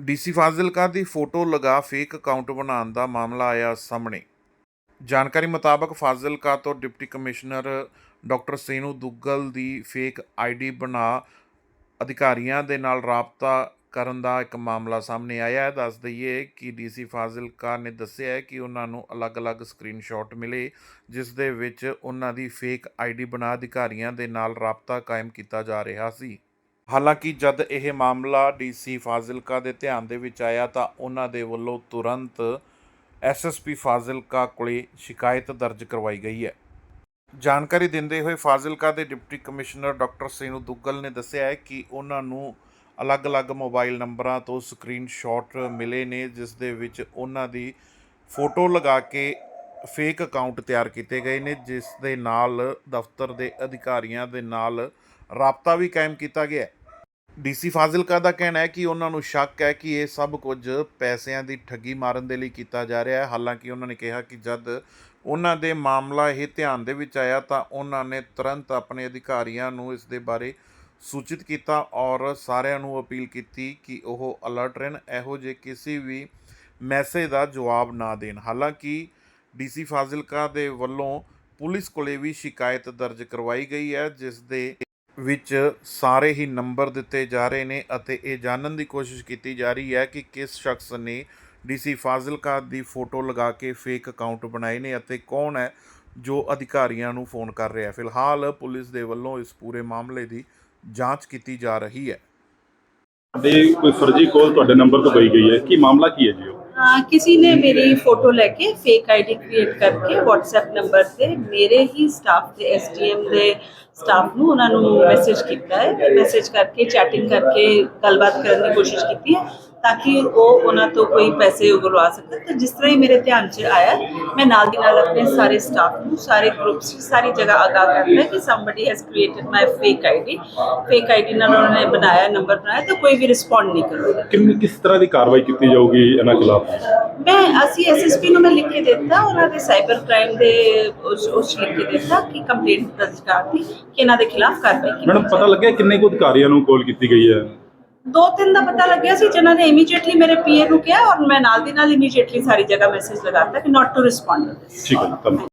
DC Fazilka ਦੀ photo ਲਗਾ fake account ਬਣਾਉਣ ਦਾ ਮਾਮਲਾ ਆਇਆ ਸਾਹਮਣੇ। ਜਾਣਕਾਰੀ ਮੁਤਾਬਕ ਫਾਜ਼ਿਲਕਾ ਤੋਂ deputy commissioner doctor Senu Duggal ਦੀ ਫੇਕ ਆਈਡੀ ਬਣਾ ਅਧਿਕਾਰੀਆਂ ਦੇ ਨਾਲ ਰਾਬਤਾ ਕਰਨ ਦਾ ਇੱਕ ਮਾਮਲਾ ਸਾਹਮਣੇ ਆਇਆ ਹੈ। ਦੱਸ ਦਈਏ ਕਿ ਡੀਸੀ ਫਾਜ਼ਿਲਕਾ ਨੇ ਦੱਸਿਆ ਹੈ ਕਿ ਉਹਨਾਂ ਨੂੰ ਅਲੱਗ-ਅਲੱਗ ਸਕਰੀਨਸ਼ਾਟ ਮਿਲੇ, ਜਿਸ ਦੇ ਵਿੱਚ ਉਹਨਾਂ ਦੀ ਫੇਕ ਆਈਡੀ ਬਣਾ ਅਧਿਕਾਰੀਆਂ ਦੇ ਨਾਲ ਰਾਬਤਾ ਕਾਇਮ ਕੀਤਾ ਜਾ ਰਿਹਾ ਸੀ। ਹਾਲਾਂਕਿ ਜਦ ਇਹ ਮਾਮਲਾ ਡੀਸੀ ਫਾਜ਼ਿਲਕਾ ਦੇ ਧਿਆਨ ਦੇ ਵਿੱਚ ਆਇਆ ਤਾਂ ਉਹਨਾਂ ਦੇ ਵੱਲੋਂ ਤੁਰੰਤ ਐਸਐਸਪੀ ਫਾਜ਼ਿਲਕਾ ਕੋਲੇ ਸ਼ਿਕਾਇਤ ਦਰਜ ਕਰਵਾਈ ਗਈ ਹੈ। ਜਾਣਕਾਰੀ ਦਿੰਦੇ ਹੋਏ ਫਾਜ਼ਿਲਕਾ ਦੇ deputy commissioner doctor Senu Duggal ਨੇ ਦੱਸਿਆ ਹੈ ਕਿ ਉਹਨਾਂ ਨੂੰ ਅਲੱਗ-ਅਲੱਗ ਮੋਬਾਈਲ ਨੰਬਰਾਂ ਤੋਂ ਸਕਰੀਨਸ਼ਾਟ ਮਿਲੇ ਨੇ, ਜਿਸ ਦੇ ਵਿੱਚ ਉਹਨਾਂ ਦੀ ਫੋਟੋ ਲਗਾ ਕੇ ਫੇਕ ਅਕਾਊਂਟ ਤਿਆਰ ਕੀਤੇ ਗਏ ਨੇ, ਜਿਸ ਦੇ ਨਾਲ ਦਫ਼ਤਰ ਦੇ ਅਧਿਕਾਰੀਆਂ ਦੇ ਨਾਲ ਰਾਬਤਾ ਵੀ ਕਾਇਮ ਕੀਤਾ ਗਿਆ ਡੀਸੀ ਫਾਜ਼ਿਲਕਾ ਦਾ ਕਹਿਣਾ ਹੈ ਕਿ ਉਹਨਾਂ ਨੂੰ ਸ਼ੱਕ ਹੈ ਕਿ ਇਹ ਸਭ ਕੁਝ ਪੈਸਿਆਂ ਦੀ ਠੱਗੀ ਮਾਰਨ ਦੇ ਲਈ ਕੀਤਾ ਜਾ ਰਿਹਾ ਹੈ। ਹਾਲਾਂਕਿ ਉਹਨਾਂ ਨੇ ਕਿਹਾ ਕਿ ਜਦ ਉਹਨਾਂ ਦੇ ਮਾਮਲਾ ਇਹ ਧਿਆਨ ਦੇ ਵਿੱਚ ਆਇਆ ਤਾਂ ਉਹਨਾਂ ਨੇ ਤੁਰੰਤ ਆਪਣੇ ਅਧਿਕਾਰੀਆਂ ਨੂੰ ਇਸ ਦੇ ਬਾਰੇ ਸੂਚਿਤ ਕੀਤਾ ਔਰ ਸਾਰਿਆਂ ਨੂੰ ਅਪੀਲ ਕੀਤੀ ਕਿ ਉਹ ਅਲਰਟ ਰਹਿਣ, ਇਹੋ ਜਿਹੇ ਕਿਸੇ ਵੀ ਮੈਸੇਜ ਦਾ ਜਵਾਬ ਨਾ ਦੇਣ। ਹਾਲਾਂਕਿ ਡੀਸੀ ਫਾਜ਼ਿਲਕਾ ਦੇ ਵੱਲੋਂ ਪੁਲਿਸ ਕੋਲੇ ਵੀ ਸ਼ਿਕਾਇਤ ਦਰਜ ਕਰਵਾਈ ਗਈ ਹੈ, ਜਿਸ ਦੇ ਵਿੱਚ ਸਾਰੇ ਹੀ ਨੰਬਰ ਦਿੱਤੇ ਜਾ ਰਹੇ ਨੇ ਅਤੇ ਇਹ ਜਾਣਨ ਦੀ ਕੋਸ਼ਿਸ਼ ਕੀਤੀ ਜਾ ਰਹੀ ਹੈ ਕਿ ਕਿਸ ਸ਼ਖਸ ਨੇ ਡੀਸੀ ਫਾਜ਼ਿਲਕਾ ਦੀ ਫੋਟੋ ਲਗਾ ਕੇ ਫੇਕ ਅਕਾਊਂਟ ਬਣਾਏ ਨੇ ਅਤੇ ਕੌਣ ਹੈ ਜੋ ਅਧਿਕਾਰੀਆਂ ਨੂੰ ਫੋਨ ਕਰ ਰਿਹਾ ਹੈ। ਫਿਲਹਾਲ ਪੁਲਿਸ ਦੇ ਵੱਲੋਂ ਇਸ ਪੂਰੇ ਮਾਮਲੇ ਦੀ ਜਾਂਚ ਕੀਤੀ ਜਾ ਰਹੀ ਹੈ। ਦੇ ਕੋਈ ਫਰਜ਼ੀ ਕਾਲ ਤੁਹਾਡੇ ਨੰਬਰ ਤੋਂ ਗਈ ਗਈ ਹੈ। ਕੀ ਮਾਮਲਾ ਕੀ ਹੈ ਜੀ ਉਹ? ਅਹ, ਕਿਸੇ ਨੇ ਮੇਰੀ ਫੋਟੋ ਲੈ ਕੇ ਫੇਕ ਆਈਡੀ ਕ੍ਰੀਏਟ ਕਰਕੇ WhatsApp ਨੰਬਰ ਤੇ ਮੇਰੇ ਹੀ ਸਟਾਫ ਦੇ ਐਸਡੀਐਮ ਦੇ ਸਟਾਫ ਨੂੰ ਉਹਨਾਂ ਨੂੰ ਮੈਸੇਜ ਕੀਤਾ ਹੈ। ਮੈਸੇਜ ਕਰਕੇ ਚੈਟਿੰਗ ਕਰਕੇ ਗੱਲਬਾਤ ਕਰਨ ਦੀ ਕੋਸ਼ਿਸ਼ ਕੀਤੀ ਹੈ। ਤਾਂ ਕਿ ਉਹ ਉਹਨਾਂ ਤੋਂ ਕੋਈ ਪੈਸੇ ਉਗਲਵਾ ਸਕਣ। ਤੇ ਜਿਸ ਤਰ੍ਹਾਂ ਹੀ ਮੇਰੇ ਧਿਆਨ 'ਚ ਆਇਆ ਮੈਂ ਨਾਲ ਦੀ ਨਾਲ ਆਪਣੇ ਸਾਰੇ ਸਟਾਫ ਨੂੰ ਸਾਰੇ ਗਰੁੱਪਸ ਸਾਰੀ ਜਗ੍ਹਾ ਆਗਾਹ ਕਰਤਾ ਕਿ somebody has created my fake ID fake ID ਨਾਲ ਉਹਨਾਂ ਨੇ ਬਣਾਇਆ ਨੰਬਰ ਬਣਾਇਆ ਤਾਂ ਕੋਈ ਵੀ ਰਿਸਪੌਂਡ ਨਹੀਂ ਕਰੂਗਾ ਕਿੰਨੀ ਕਿਸ ਤਰ੍ਹਾਂ ਦੀ ਕਾਰਵਾਈ ਕੀਤੀ ਜਾਊਗੀ ਇਹਨਾਂ ਖਿਲਾਫ? ਮੈਂ ਅਸੀਂ ਐਸਐਸਪੀ ਨੂੰ ਮੈਂ ਲਿਖ ਕੇ ਦਿੱਤਾ ਉਹਨਾਂ ਦੇ ਸਾਈਬਰ ਕ੍ਰਾਈਮ ਦੇ ਉਸ ਉਸ ਲਿਖ ਕੇ ਦਿੱਤਾ ਕਿ ਕੰਪਲੇਂਟ ਦਰਜ ਕਰਤੀ ਕਿ ਇਹਨਾਂ ਦੇ ਖਿਲਾਫ ਕਾਰਵਾਈ ਕੀਤੀ ਮੈਡਮ ਪਤਾ ਲੱਗਿਆ ਕਿੰਨੇ ਕੁ ਅਧਿਕਾਰੀਆਂ ਨੂੰ ਕਾਲ ਕੀਤੀ ਗਈ ਹੈ? ਦੋ ਤਿੰਨ ਦਾ ਪਤਾ ਲੱਗਿਆ ਸੀ ਜਿਨ੍ਹਾਂ ਨੇ ਇਮੀਡੀਏਟਲੀ ਮੇਰੇ ਪੀਏ ਨੂੰ ਕਿਹਾ ਔਰ ਮੈਂ ਨਾਲ ਦੀ ਨਾਲ ਇਮੀਡੀਏਟਲੀ ਸਾਰੀ ਜਗ੍ਹਾ ਮੈਸੇਜ ਲਗਾਤਾ ਕਿ ਨਾਟ ਟੂ ਰਿਸਪੌਂਡ ਠੀਕ ਹੈ ਧੰਨਵਾਦ।